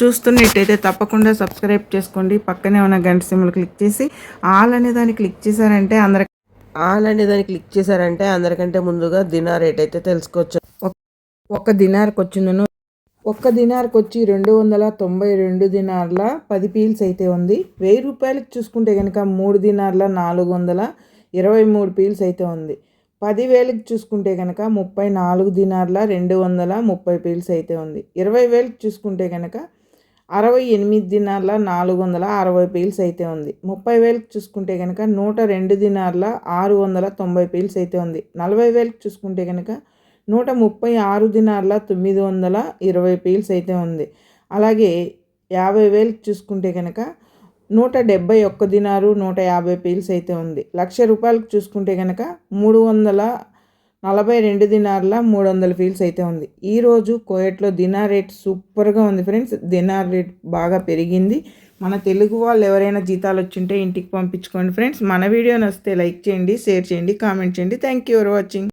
చూస్తున్నట్టయితే తప్పకుండా సబ్స్క్రైబ్ చేసుకోండి. పక్కనే ఉన్న గంట సింబల్ క్లిక్ చేసి ఆల్ అనే దాన్ని క్లిక్ చేశారంటే అందరి ఆల్ అనే దాన్ని క్లిక్ చేశారంటే అందరికంటే ముందుగా దినా రేట్ అయితే తెలుసుకోవచ్చు. ఒక దినార్కి వచ్చిందను. ఒక్క దినార్కి వచ్చి రెండు వందల తొంభై రెండు దినార్ల పది పీల్స్ అయితే ఉంది. వెయ్యి రూపాయలకి చూసుకుంటే కనుక మూడు దినార్ల నాలుగు వందల ఇరవై మూడు పీల్స్ అయితే ఉంది. పదివేలకి చూసుకుంటే కనుక ముప్పై నాలుగు దినార్ల రెండు వందల ముప్పై పీల్స్ అయితే ఉంది. ఇరవై వేలకి చూసుకుంటే కనుక అరవై ఎనిమిది దినార్ల నాలుగు వందల అరవై పీల్స్ అయితే ఉంది. ముప్పై వేలకు చూసుకుంటే కనుక నూట రెండు దినార్ల ఆరు వందల తొంభై పీల్స్ అయితే ఉంది. నలభై వేలకు చూసుకుంటే కనుక నూట ముప్పై ఆరు దినార్ల తొమ్మిది వందల ఇరవై పీల్స్ అయితే ఉంది. అలాగే యాభై వేలకు చూసుకుంటే కనుక నూట డెబ్బై ఒక్క దినారు నూట యాభై పీల్స్ అయితే ఉంది. లక్ష రూపాయలకు చూసుకుంటే కనుక మూడు వందల నలభై రెండు దినార్ల మూడు వందల ఫీల్స్ అయితే ఉంది. ఈరోజు కోయట్లో దినార్ రేట్ సూపర్గా ఉంది ఫ్రెండ్స్. దినార్ రేట్ బాగా పెరిగింది. మన తెలుగు వాళ్ళు ఎవరైనా జీతాలు వచ్చింటే ఇంటికి పంపించుకోండి ఫ్రెండ్స్. మన వీడియో నచ్చితే లైక్ చేయండి షేర్ చేయండి కామెంట్ చేయండి. Thank you for watching.